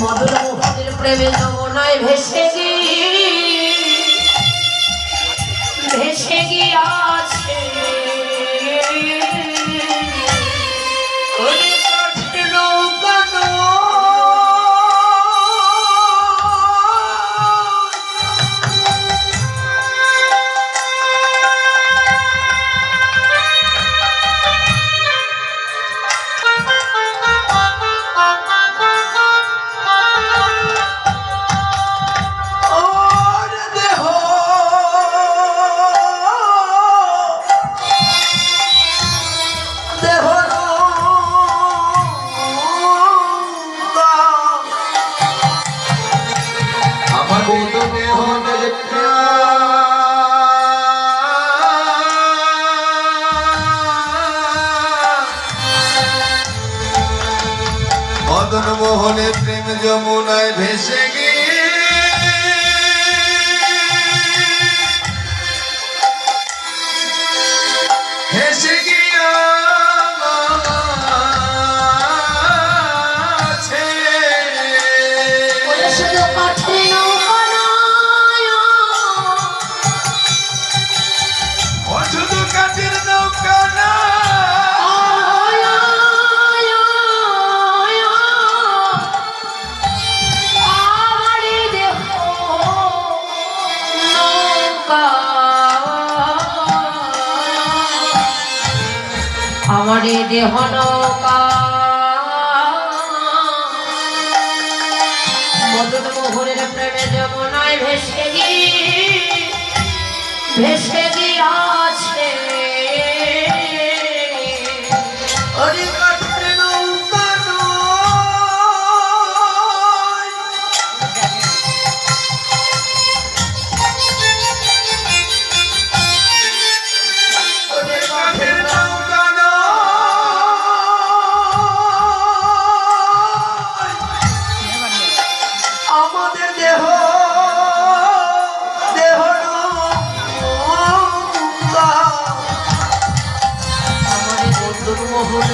মধুর ভেসে গিয়ে ভেসে গিয়া মদন মোহনে প্রেম যমুনায় ভেসে গিয়ে ভেসে আমারে দেহ নৌকা। মোহনের প্রেমে যমুনায় ভেসে ভেসে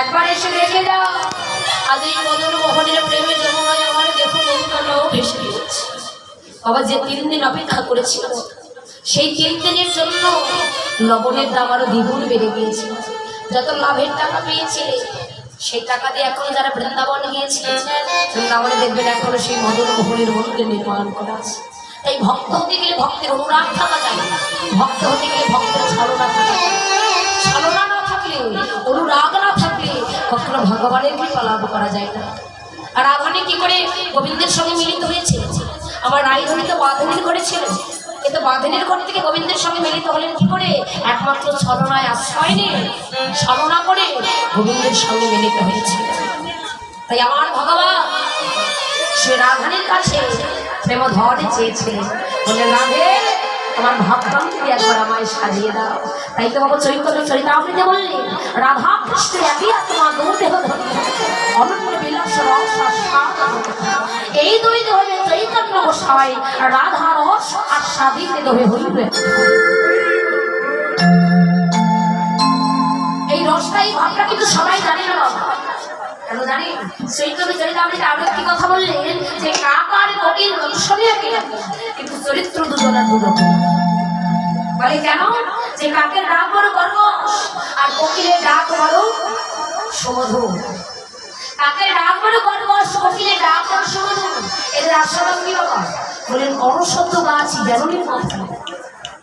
একবার এসে দেখে যা আজ এই মদন মোহনের প্রেমে আমার নৌকাটাও ভেসে গিয়েছে বাবা, যে তিন দিন অপেক্ষা করেছিল, সেই তিন দিনের জন্য লবণের দাম দ্বিগুণ বেড়ে গিয়েছে। যত লাভের টাকা পেয়েছিলে, সেই টাকা দিয়ে এখন যারা বৃন্দাবন গিয়েছিলেন, বৃন্দাবনে দেখবেন এখনও সেই মদন মোহনের নির্মাণ করা আছে। তাই ভক্ত হতে গেলে ভক্তের অনুরাগ থাকা যায় ভক্ত হতে গেলে ভক্তের ভগবানের কৃপা লাভ করা যায় না। আর রাধানি কি করে গোবিন্দের সঙ্গে মিলিত হয়েছে আমার রায়ধনী তো বাঁধনের ঘরে ছিল কিন্তু বাঁধনের ঘর থেকে গোবিন্দের সঙ্গে মিলিত হলেন কি করে? একমাত্র ছলনায় আশ্রয় নিয়ে, ছলনা করে গোবিন্দের সঙ্গে মিলিত হয়েছে তাই আমার ভগবান সে রাধানের কাছে প্রেম ধরে চেয়েছিলেন। বলে রাধে তোমার ভাবকান্তি একবার আমায় সাজিয়ে দাও। তাই তো বাবা চৈতন্য চরিতামৃতে বললেন রাধা কৃষ্ণ একই আত্মা দু দেহ অনন্য বিলাস এই দুই দেহে চৈতন্য গোসাই রাধা রস আর স্বাদিতে দেহে হইবে। এই রসটা এই ভাবটা কিন্তু সবাই জানে না কেন জানি? চৈতন্য চরিতামৃতে আরও একটি কথা বললেন? যে কাক আর কোকিল একই কিন্তু চরিত্র বলে কেন? যে কাকের ডাক বড় কর্কশ আর কোকিলের ডাক বড় কাকের ডাক বড় কর্কশ কোকিলের ডাক বড় সমধুর। এদের আস্বাদন কি বাবা বলেন, অনসত্য গাছ বেরোনির মতো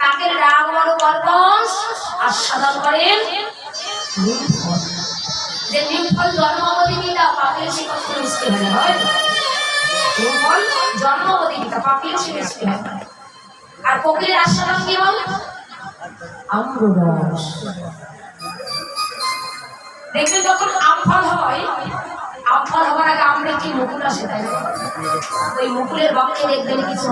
কাকের ডাক বড় কর্কশ আস্বাদন করেন। যে নিমফল জন্মবতী পিতা মিষ্টি হয় না? নিমফল পিতা পাপিল সে হয় আর কোকিলের আস্বাদন কি বল আম্ররস দেখবে যখন আমফল হয় আমফল হওয়ার আগে আমরা কি মুকুল আসে তাই ওই মুকুলের বক্ষে দেখবেন কিছু।